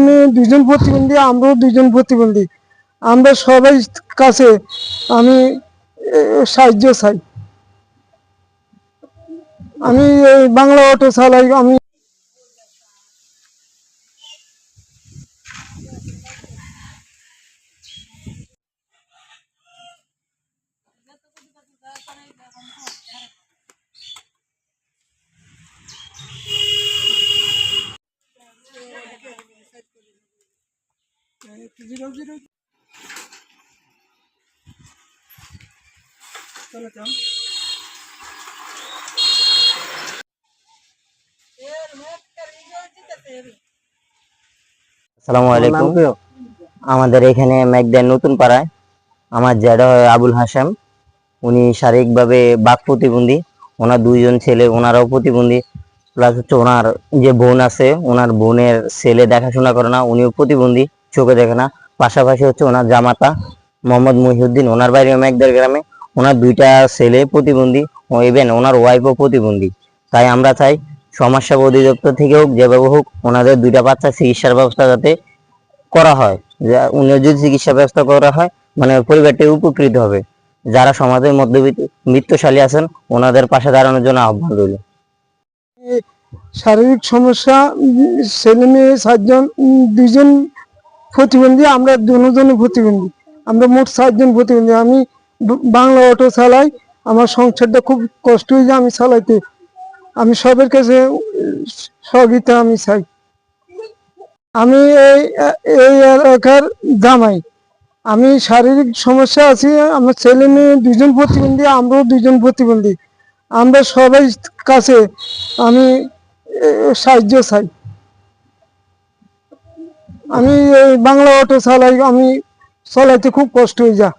আমি দুজন প্রতিবন্ধী, আমরাও দুজন প্রতিবন্ধী। আমরা সবাই কাছে আমি সাহায্য চাই। আমি বাংলা অটো চালাই, আমি আসসালামু আলাইকুম। আমাদের এখানে মেঘদার নতুন পাড়ায় আমার হয় আবুল হাসাম উনি শারীরিকভাবে বাক প্রতিবন্ধী। ওনার দুইজন ছেলে ওনারাও প্রতিবন্ধী। প্লাস হচ্ছে ওনার যে বোন আছে ওনার বোনের ছেলে দেখাশোনা করে না উনিও প্রতিবন্ধী। চোখে দেখে না। পাশাপাশি হচ্ছে ওনার জামাতা মোহাম্মদ মহিউদ্দিন। ওনার বাড়ি মেঘদার গ্রামে ওনার দুইটা ছেলে প্রতিবন্ধী ও ইভেন ওনার ওয়াইফও প্রতিবন্ধী। তাই আমরা চাই সমাজসেবা অধিদপ্তর থেকে হোক যেভাবে হোক ওনাদের দুইটা বাচ্চা চিকিৎসার ব্যবস্থা যাতে করা হয়। যা উনি যদি চিকিৎসা ব্যবস্থা করা হয় মানে পরিবারটি উপকৃত হবে। যারা সমাজের মধ্যবিত্ত মৃত্যুশালী আছেন ওনাদের পাশে দাঁড়ানোর জন্য আহ্বান রইল। শারীরিক সমস্যা ছেলে মেয়ে সাতজন উম, দুইজন প্রতিবন্ধী, আমরা দুজনই প্রতিবন্ধী। আমরা মোট সাতজন প্রতিবন্ধী। আমি বাংলা অটো চালাই, আমার সংসারটা খুব কষ্ট হয়ে যায় আমি চালাইতে। আমি সবের কাছে সহযোগিতা আমি চাই। আমি এই এই এলাকার জামাই। আমি শারীরিক সমস্যা আছি, আমার ছেলে মেয়ে দুজন প্রতিবন্ধী, আমরাও দুজন প্রতিবন্ধী। আমরা সবাই কাছে আমি সাহায্য চাই। আমি এই বাংলা অটো চালাই আমি চালাইতে খুব কষ্ট হয়ে যায়।